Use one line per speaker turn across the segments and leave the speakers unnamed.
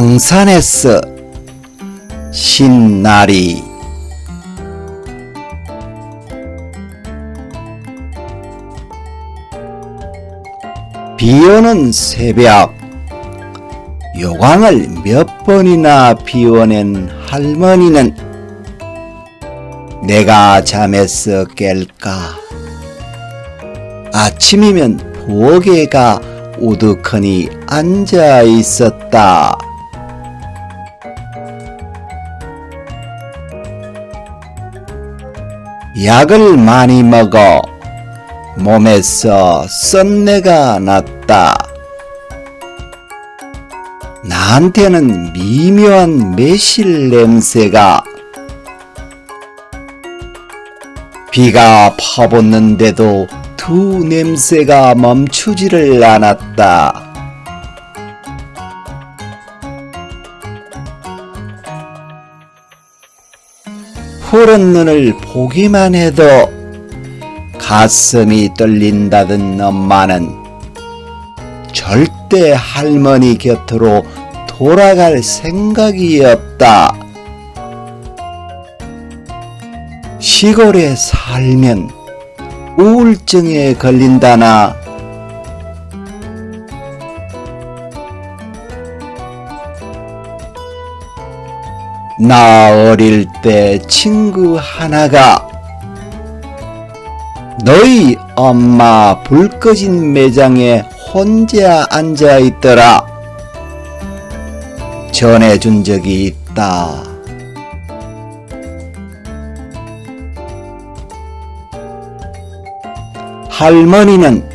방산에서 신나리. 비오는 새벽. 요광을 몇 번이나 비워낸 할머니는 내가 잠에서 깰까? 아침이면 부엌에가 우두커니 앉아 있었다. 약을 많이 먹어 몸에서 썬내가 났다. 나한테는 미묘한 매실 냄새가 비가 퍼붓는데도 두 냄새가 멈추지를 않았다. 푸른 눈을 보기만 해도 가슴이 떨린다던 엄마는 절대 할머니 곁으로 돌아갈 생각이 없다. 시골에 살면 우울증에 걸린다나 나 어릴 때 친구 하나가 너희 엄마 불 꺼진 매장에 혼자 앉아 있더라. 전해준 적이 있다. 할머니는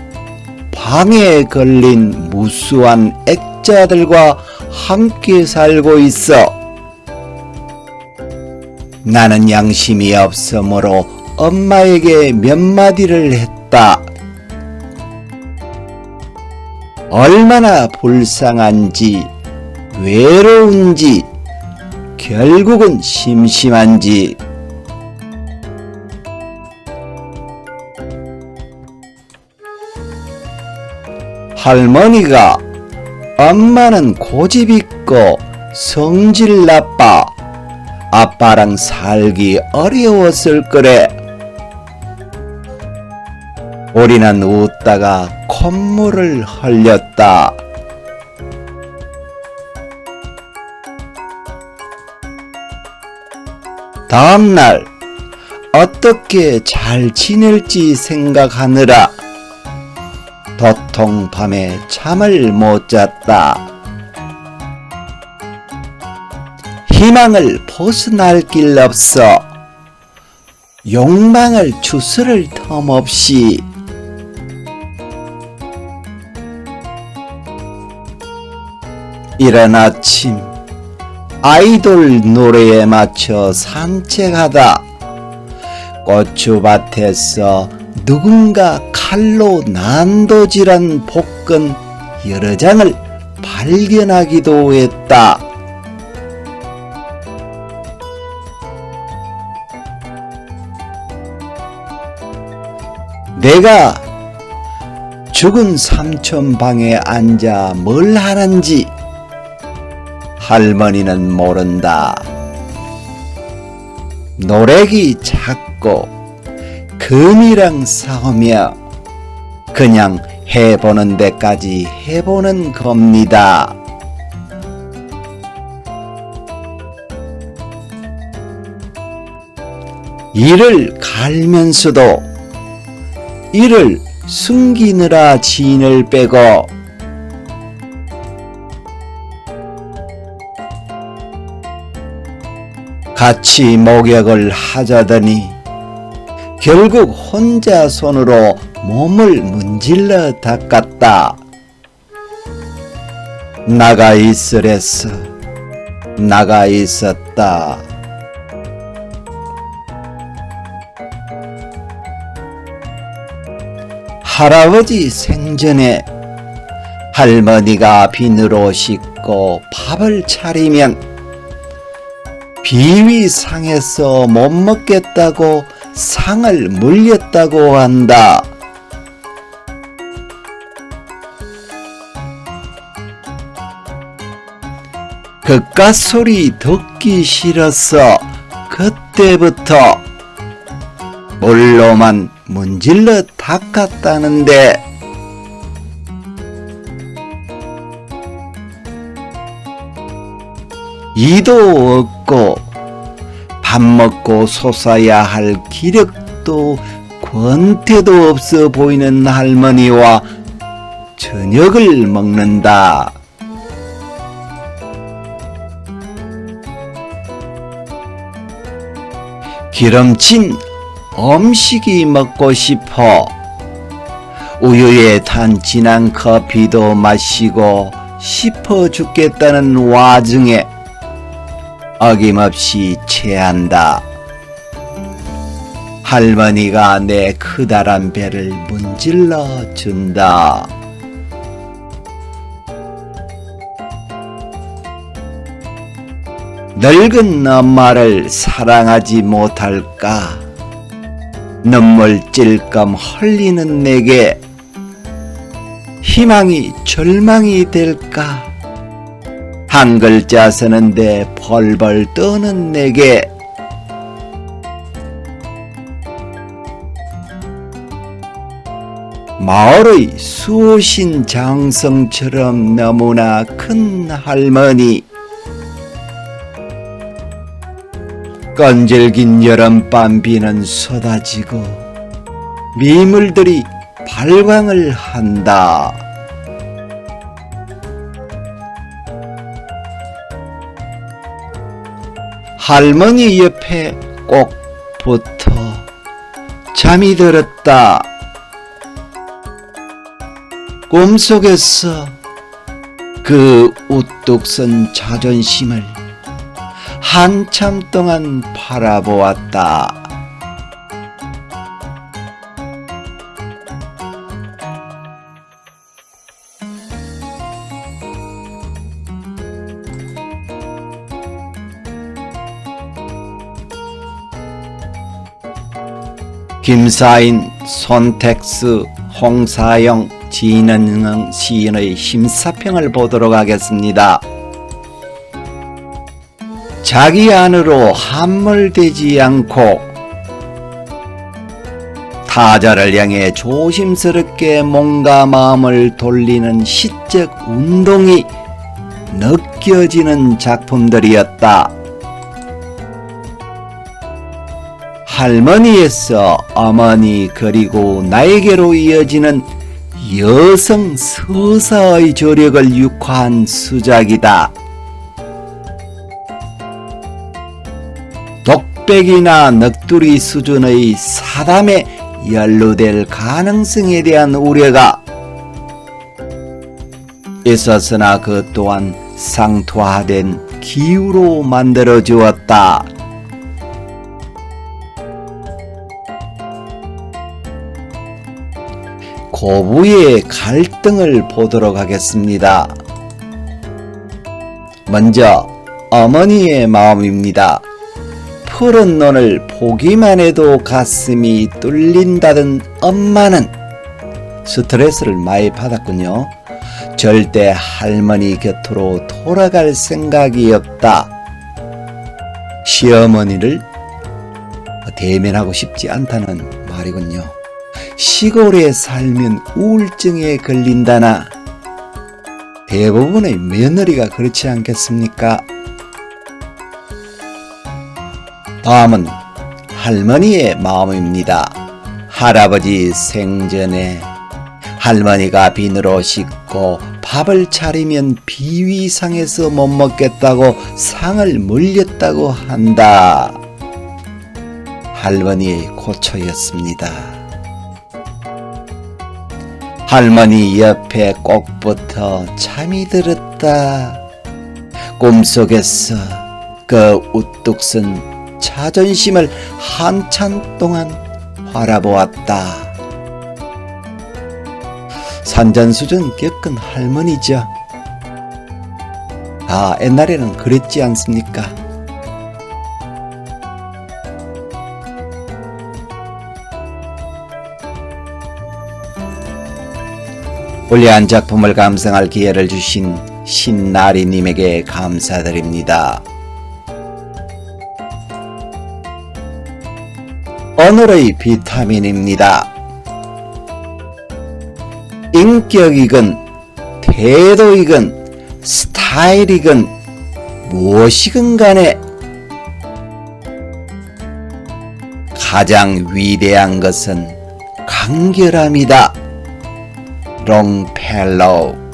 방에 걸린 무수한 액자들과 함께 살고 있어. 나는 양심이 없으므로 엄마에게 몇 마디를 했다. 얼마나 불쌍한지, 외로운지, 결국은 심심한지, 할머니가 엄마는 고집 있고 성질 나빠 아빠랑 살기 어려웠을 거래. 우리는 웃다가 콧물을 흘렸다. 다음날 어떻게 잘 지낼지 생각하느라 도통 밤에 잠을 못 잤다. 희망을 벗어날 길 없어. 욕망을 주스를 텀 없이. 이른 아침 아이돌 노래에 맞춰 산책하다. 고추밭에서 누군가 칼로 난도질한 복근 여러 장을 발견하기도 했다. 내가 죽은 삼촌 방에 앉아 뭘 하는지 할머니는 모른다. 노래기 작고 금이랑 싸우며 그냥 해보는 데까지 해보는 겁니다. 이를 갈면서도 이를 숨기느라 진을 빼고 같이 목욕을 하자더니 결국 혼자 손으로 몸을 문질러 닦았다. 나가 있으랬어. 나가 있었다. 할아버지 생전에 할머니가 비누로 씻고 밥을 차리면 비위 상해서 못 먹겠다고 상을 물렸다고 한다. 그깟 소리 듣기 싫어서 그때부터 물로만 문질러 닦았다는데 이도 없고 밥 먹고 솟아야 할 기력도 권태도 없어 보이는 할머니와 저녁을 먹는다. 기름진 음식이 먹고 싶어 우유에 탄 진한 커피도 마시고 싶어 죽겠다는 와중에 어김없이 체한다. 할머니가 내 크다란 배를 문질러 준다. 늙은 엄마를 사랑하지 못할까? 눈물 찔끔 흘리는 내게 희망이 절망이 될까? 한 글자 쓰는데 벌벌 떠는 내게 마을의 수호신 장성처럼 너무나 큰 할머니 끈질긴 여름밤 비는 쏟아지고 미물들이 발광을 한다. 할머니 옆에 꼭 붙어 잠이 들었다. 꿈속에서 그 우뚝 선 자존심을 한참 동안 바라보았다. 김사인, 손택스, 홍사영, 진은응 시인의 심사평을 보도록 하겠습니다. 자기 안으로 함몰되지 않고 타자를 향해 조심스럽게 몸과 마음을 돌리는 시적 운동이 느껴지는 작품들이었다. 할머니에서 어머니 그리고 나에게로 이어지는 여성 서사의 조력을 육화한 수작이다. 독백이나 넋두리 수준의 사담에 연루될 가능성에 대한 우려가 있었으나 그 또한 상투화된 기후로 만들어 주었다. 고부의 갈등을 보도록 하겠습니다. 먼저 어머니의 마음입니다. 푸른 눈을 보기만 해도 가슴이 뚫린다던 엄마는 스트레스를 많이 받았군요. 절대 할머니 곁으로 돌아갈 생각이 없다. 시어머니를 대면하고 싶지 않다는 말이군요. 시골에 살면 우울증에 걸린다나 대부분의 며느리가 그렇지 않겠습니까? 다음은 할머니의 마음입니다. 할아버지 생전에 할머니가 비누로 씻고 밥을 차리면 비위상해서 못 먹겠다고 상을 물렸다고 한다. 할머니의 고초였습니다. 할머니 옆에 꼭 붙어 잠이 들었다. 꿈속에서 그 우뚝 쓴 자존심을 한참 동안 바라보았다. 산전수전 겪은 할머니죠. 아, 옛날에는 그랬지 않습니까? 올해한 작품을 감상할 기회를 주신 신나리님에게 감사드립니다. 오늘의 비타민입니다. 인격이건 태도이건 스타일이건 무엇이건 간에 가장 위대한 것은 간결함이다. 롱펠로우